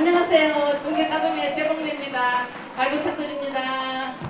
안녕하세요. 중계 가동의 재봉입니다. 잘 부탁드립니다.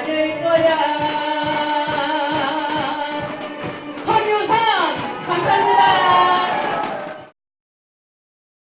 জয় করা